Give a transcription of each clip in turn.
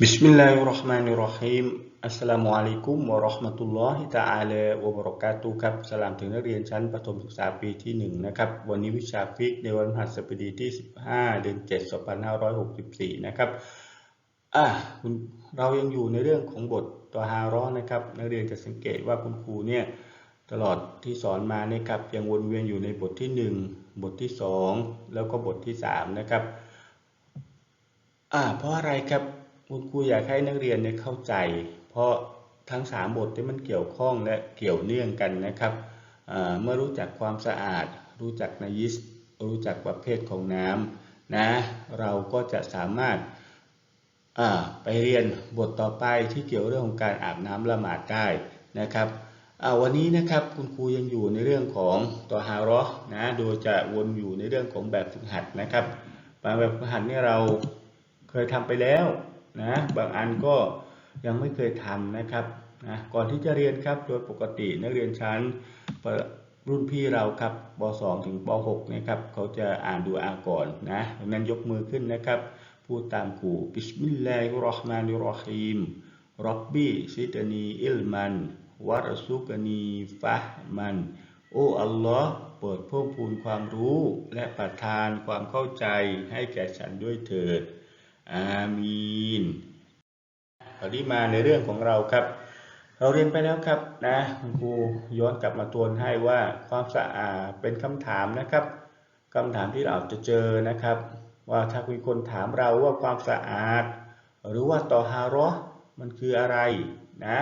Bismillahirrahmanirrahim Assalamualaikum warahmatullahi ta'ala wabarakatuh ครับ สลามถึงนักเรียนชั้นประถมศึกษาปีที่ 1 นะครับ วันนี้วิชาฟิกในวันพฤหัสบดีที่ 15 เดือน 7 2564 นะครับอะคุณเรายังอยู่ในเรื่องของบทตัวฮาร้อนนะครับ นักเรียนจะสังเกตว่าคุณครูเนี่ย ตลอดที่สอนมาเนี่ยครับ ยังวนเวียนอยู่ในบทที่ 1 บทที่ 2 แล้วก็บทที่ 3 นะครับ อ่าเพราะอะไรครับ คุณครูอยากให้นักเรียนเนี่ยเข้าใจ เพราะทั้ง 3 บทที่มันเกี่ยวข้องและเกี่ยวเนื่องกันนะครับเมื่อรู้จักความสะอาด รู้จักนยิสรู้จักประเภทของน้ำนะเราก็จะสามารถไปเรียนบทต่อไปที่เกี่ยวเรื่องของการอาบน้ำละหมาดได้นะครับวันนี้นะครับคุณครูยังอยู่ในเรื่องของตัวฮารอนะโดยจะวนอยู่ในเรื่องของแบบฝึกหัดนะครับแบบฝึกหัดนี่เราเคยทำไปแล้ว นะบางอันก็ยังไม่เคยทำนะครับนะก่อนที่จะเรียนครับโดยปกตินักเรียนชั้นรุ่นพี่เราครับป .2 ถึงป .6 นะครับเขาจะอ่านดูอาก่อนนะดังนั้นยกมือขึ้นนะครับ พูดตามครูบิสมิลลาฮิรราะห์มานิรราะฮีมรับบีซิดนีอิลมันวารซุกนีฟะมัน โอ้อัลลอฮ์เปิดเพิ่มพูนความรู้และประทานความเข้าใจให้แก่ฉันด้วยเถิด อามีนคราวนี้มาในเรื่องของเราครับ เราเรียนไปแล้วครับนะคุณครูย้อนกลับมาทวนให้ว่าความสะอาดเป็นคำถามนะครับคำถามที่เราจะเจอนะครับ ว่าถ้ามีคนถามเราว่าความสะอาด หรือว่าต่อฮารอมันคืออะไรนะ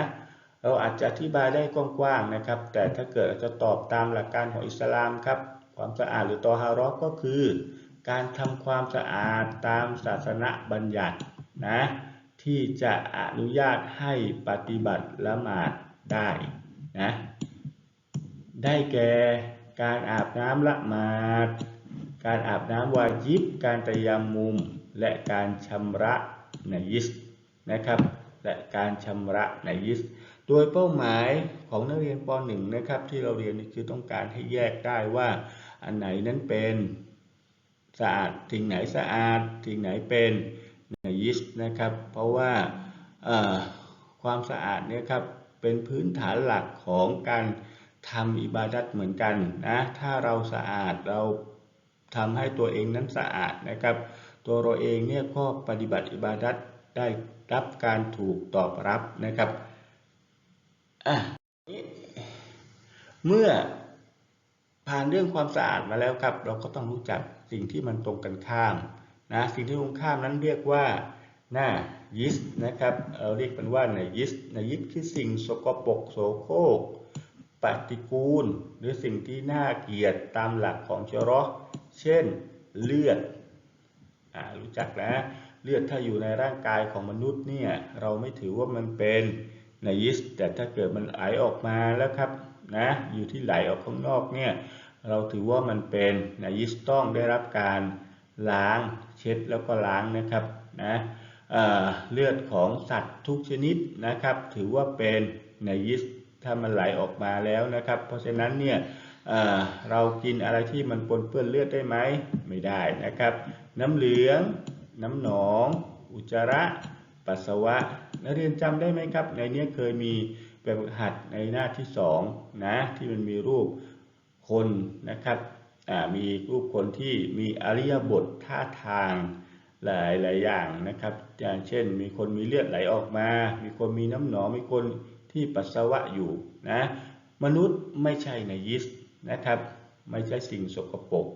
เราอาจจะอธิบายได้กว้างๆนะครับ แต่ถ้าเกิดจะตอบตามหลักการของอิสลามครับ ความสะอาดหรือต่อฮารอก็คือ การทำความสะอาดตามศาสนาบัญญัตินะที่จะอนุญาตให้ปฏิบัติละหมาดได้นะได้แก่การอาบน้ำละหมาด การอาบน้ำวาจิบ การตยามุม และการชำระนยิสนะครับและการชำระนยิส โดยเป้าหมายของนักเรียนป .1 นะครับที่เราเรียนคือต้องการให้แยกได้ว่าอันไหนนั้นเป็น สะอาดทิ้งไหนสะอาดทิ้งไหนเป็นนยิสนะครับ เพราะว่าความสะอาดเนี่ยครับเป็นพื้นฐานหลักของการทำอิบาดัตเหมือนกันนะถ้าเราสะอาดเราทำให้ตัวเองนั้นสะอาดนะครับ ตัวเราเองเนี่ยก็ปฏิบัติอิบาดัตได้รับการถูกตอบรับนะครับเมื่อ ผ่านเรื่องความสะอาดมาแล้วครับ เราก็ต้องรู้จักสิ่งที่มันตรงกันข้ามนะสิ่งที่ตรงข้ามนั้นเรียกว่าหน้ายิสนะครับเราเรียกมันว่านายิสนายิสคือสิ่งสกปรกโสโครกปฏิกูล หรือสิ่งที่น่าเกลียดตามหลักของเชรอเช่นเลือดอ่ารู้จักแล้วเลือดถ้าอยู่ในร่างกายของมนุษย์เนี่ยเราไม่ถือว่ามันเป็นนายิสแต่ถ้าเกิดมันไหลออกมาแล้วครับ นะอยู่ที่ไหลออกข้างนอกเนี่ยเราถือว่ามันเป็นนายิสต้องได้รับการล้างเช็ดแล้วก็ล้างนะครับนะเเลือดของสัตว์ทุกชนิดนะครับ ถือว่าเป็นนายิสถ้ามันไหลออกมาแล้วนะครับ เพราะฉะนั้นเนี่ยเเรากินอะไรที่มันปนเปื้อนเลือดได้ไหมไม่ได้นะครับ น้ำเหลือง น้ำหนอง อุจจาระ ปัสสาวะนักเรียนจำได้ไหมครับ ในนี้เคยมี แบบหัดในหน้าที่สองนะที่มันมีรูปคนนะครับมีรูปคนที่มีอริยบทท่าทางหลายหลายอย่างนะครับ อย่างเช่น มีคนมีเลือดไหลออกมา มีคนมีน้ำหนอง มีคนที่ปัสสาวะอยู่นะมนุษย์ไม่ใช่ในยิสนะครับ ไม่ใช่สิ่งสกปรก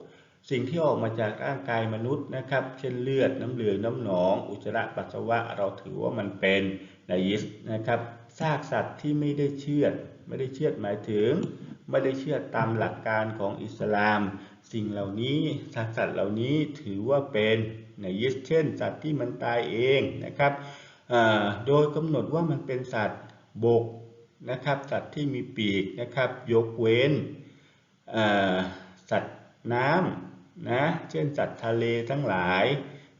สิ่งที่ออกมาจากร่างกายมนุษย์นะครับ เช่นเลือดน้ำเหลืองน้ำหนอง อุจจาระปัสสาวะเราถือว่ามันเป็นในยิสนะครับ ซากสัตว์ที่ไม่ได้เชือด ไม่ได้เชือดหมายถึง ไม่ได้เชื่อตามหลักการของอิสลาม สิ่งเหล่านี้สัตว์สัตว์เหล่านี้ถือว่าเป็นในยิสเช่น สัตว์ที่มันตายเองนะครับโดยกำหนดว่ามันเป็นสัตว์บกนะครับ สัตว์ที่มีปีกนะครับ ยกเว้นสัตว์น้ำนะ เช่นสัตว์ทะเลทั้งหลาย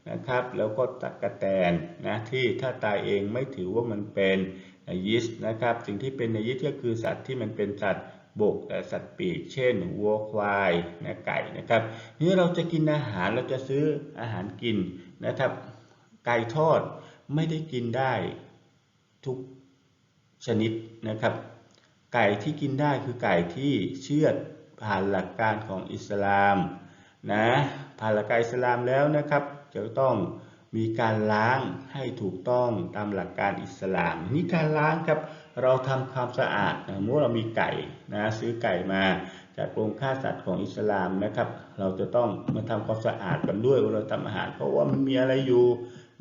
นะครับแล้วก็ตะกะแตนนะที่ถ้าตายเองไม่ถือว่ามันเป็นยิสต์นะครับสิ่งที่เป็นนยิสต์ก็คือสัตว์ที่มันเป็นสัตว์บกแต่สัตว์ปีกเช่นวัวควายนะไก่นะครับนี่เราจะกินอาหารเราจะซื้ออาหารกินนะครับ ไก่ทอดไม่ได้กินได้ทุกชนิดนะครับ ไก่ที่กินได้คือไก่ที่เชื่อดผ่านหลักการของอิสลามนะผ่านหลักการอิสลามแล้วนะครับ จะต้องมีการล้างให้ถูกต้องตามหลักการอิสลาม นี่การล้างครับเราทำความสะอาดนะเมื่อเรามีไก่นะซื้อไก่มาจากโรงฆ่าสัตว์ของอิสลามนะครับ เราจะต้องมาทำความสะอาดกันด้วยเวลาทำอาหาร เพราะว่ามันมีอะไรอยู่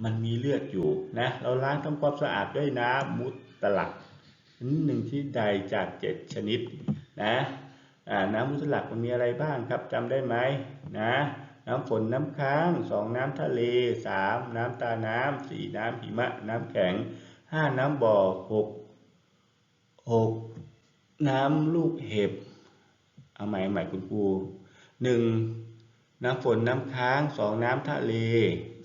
มันมีเลือดอยู่นะเราล้างทำความสะอาดด้วยน้ำมุตลักหนึ่งที่ใดจากเจ็ดชนิดนะน้ำมุตลักมันมีอะไรบ้างครับจำได้ไหมนะ น้ำฝนน้ำค้างสองน้ำทะเลสามน้ำตาน้ำสี่น้ำหิมะ น้ำแข็งห้าน้ำบ่อหกหกน้ำลูกเห็บเอาใหม่ใหม่คุณครูหนึ่งน้ำฝนน้ำค้างสองน้ำทะเล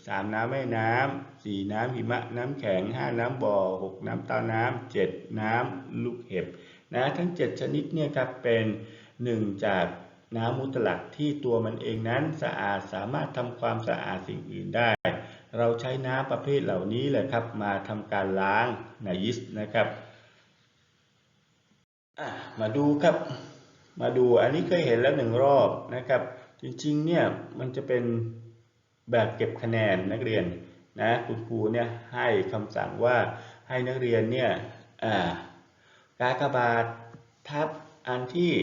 สามน้ำแม่น้ำสี่น้ำหิมะ น้ำแข็งห้าน้ำบ่อหกน้ำตาน้ำเจ็ดน้ำลูกเห็บนะทั้งเจ็ดชนิดเนี่ยครับเป็นหนึ่งจาก น้ำมุตลักที่ตัวมันเองนั้นสะอาดสามารถทำความสะอาดสิ่งอื่นได้ เราใช้น้ำประเภทเหล่านี้แหละครับ มาทำการล้างนายิสนะครับมาดูครับ มาดูอันนี้เคยเห็นแล้วหนึ่งรอบนะครับ จริงๆเนี่ยมันจะเป็นแบบเก็บคะแนนนักเรียนนะคุณครูเนี่ยให้คำสั่งว่าให้นักเรียนเนี่ยกากบาททับอันที่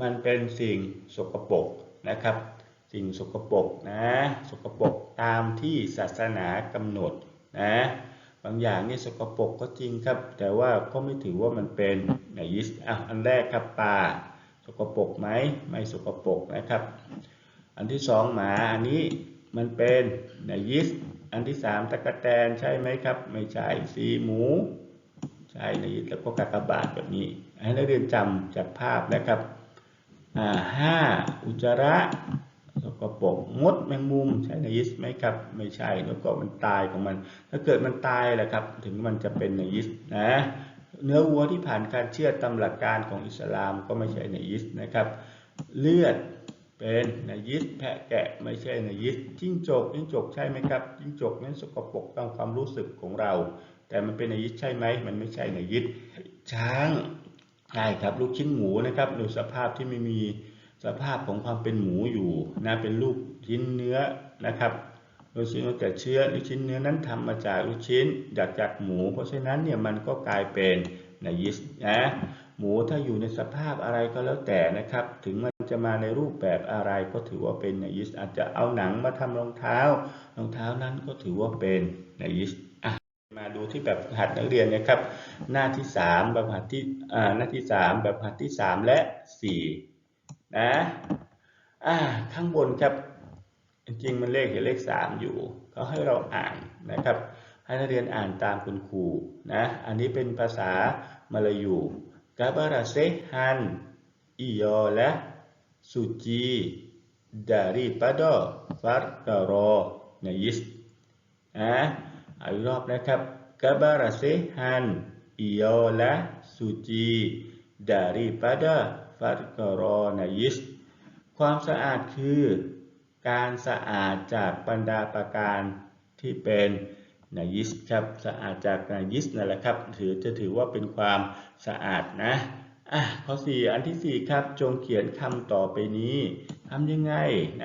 มันเป็นสิ่งสกปรกนะครับ สิ่งสกปรกนะสกปรกตามที่ศาสนากำหนดนะบางอย่างนี่สกปรกก็จริงครับ แต่ว่าก็ไม่ถือว่ามันเป็นนยิสอะอันแรกครับปลาสกปรกไหมไม่สกปรกนะครับ อันที่สองหมาอันนี้มันเป็นนยิสอันที่สามตะกะแตนใช่ไหมครับ ไม่ใช่สีหมูใช่นยิสแล้วก็กากบาทแบบนี้ ให้นักเรียนจำจากภาพนะครับ ห้าอุจจาระสกปรกมดแมงมุมใช่นยิสไหมครับไม่ใช่แล้วก็มันตายของมัน ถ้าเกิดมันตายแหละครับ ถึงมันจะเป็นนยิสนะเนื้อวัวที่ผ่านการเชื่อตามหลักการของอิสลามก็ไม่ใช่นยิสนะครับ เลือดเป็นนยิสแพะแกะไม่ใช่นยิสจิ้งจกจิ้งจกใช่ไหมครับจิ้งจกนั้นสกปรกตามความรู้สึกของเรา แต่มันเป็นนยิสใช่ไหมมันไม่ใช่นยิสช้าง ใช่ครับลูกชิ้นหมูนะครับดูสภาพที่ไม่มีสภาพของความเป็นหมูอยู่นะเป็นลูกชิ้นเนื้อนะครับโดยชิ้นแต่เชื้อลูกชิ้นเนื้อนั้นทำมาจากลูกชิ้นจากจากหมู เพราะฉะนั้นเนี่ยมันก็กลายเป็นนายิสนะหมูถ้าอยู่ในสภาพอะไรก็แล้วแต่นะครับ ถึงมันจะมาในรูปแบบอะไรก็ถือว่าเป็นนายิสอาจจะเอาหนังมาทำรองเท้ารองเท้านั้นก็ถือว่าเป็นนายิส มาดูที่แบบหัดนักเรียนนะครับ หน้าที่ 3 แบบหัดที่อ่าหน้าที่ 3 แบบหัดที่ 3 และ4นะอ่าข้างบนครับ จริงมันเลขเห็นเลข 3 อยู่เขาให้เราอ่านนะครับ ให้นักเรียนอ่านตามคุณครูนะอันนี้เป็นภาษามาลายูกาบาราเซฮันอิโยและสุจี daripada farkaro najis นะอี กรอบนะครับ kebersihan ialah suci daripada farqara najis ความสะอาดคือการสะอาดจากบรรดาประการที่เป็นนายิสครับสะอาดจากนายิสนั่นแหละครับถือจะถือว่าเป็นความสะอาดนะอะข้อสี่อันที่สี่ครับ จงเขียนคำต่อไปนี้ ทำยังไง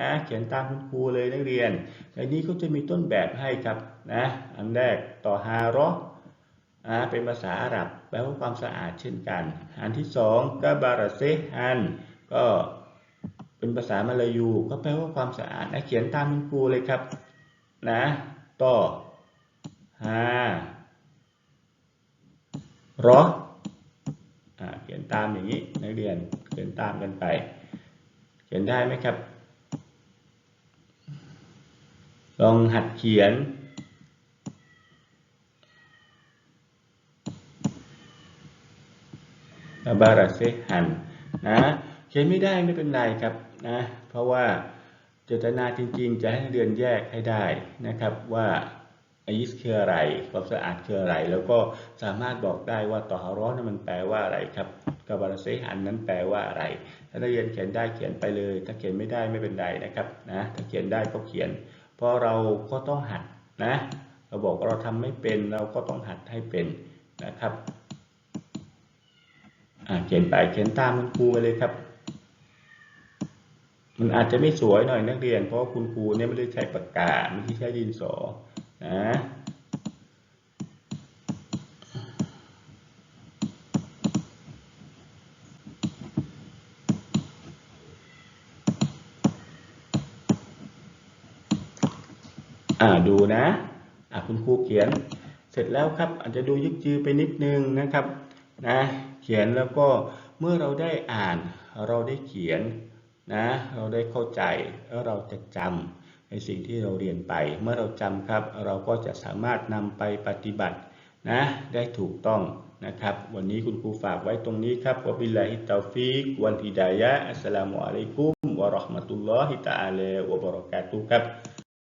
นะเขียนตามคุณครูเลยนักเรียนในนี้เขาจะมีต้นแบบให้ครับนะอันแรกต่อฮารอนะเป็นภาษาอาหรับแปลว่าความสะอาดเช่นกัน อันที่สองกาบาราเซฮันก็เป็นภาษามาลายูก็แปลว่าความสะอาดนะเขียนตามคุณครูเลยครับนะต่อฮารอเขียนตามอย่างนี้นักเรียนเขียนตามกันไป ขียนได้ไหมครับ ลองหัดเขียนบาราเซหันนะ เขียนไม่ได้ไม่เป็นไรครับนะ เพราะว่าเจตนาจริงๆ จะให้เรียนแยกให้ได้นะครับว่า อายิสคืออะไร ความสะอาดคืออะไร แล้วก็สามารถบอกได้ว่าต่อฮาร้อนมันแปลว่าอะไรครับกบาราเซหันนั้นแปลว่าอะไร ถ้านักเรียนเขียนได้เขียนไปเลย ถ้าเขียนไม่ได้ไม่เป็นไรนะครับนะถ้าเขียนได้ก็เขียน เพราะเราก็ต้องหัดนะ เราบอกว่าเราทำไม่เป็นเราก็ต้องหัดให้เป็นนะครับเขียนไปเขียนตามคุณครูไปเลยครับ มันอาจจะไม่สวยหน่อยนักเรียน เพราะคุณครูเนี่ยไม่ได้ใช้ปากกาไม่ได้ใช้ดินสอ นะอ่าดูนะอ่าคุณครูเขียนเสร็จแล้วครับ อาจจะดูยึกยือไปนิดนึงนะครับนะเขียนแล้วก็เมื่อเราได้อ่านเราได้เขียนนะเราได้เข้าใจแล้วเราจะจำ ในสิ่งที่เราเรียนไป เมื่อเราจำครับ เราก็จะสามารถนำไปปฏิบัตินะได้ถูกต้องนะครับ วันนี้คุณครูฝากไว้ตรงนี้ครับวะบิลลาฮิตาฟิกวันฮิดายะอัสสลามุอะลัยกุมวะราะห์มะตุลลอฮิตะอาลาวะบะเราะกาตุครับ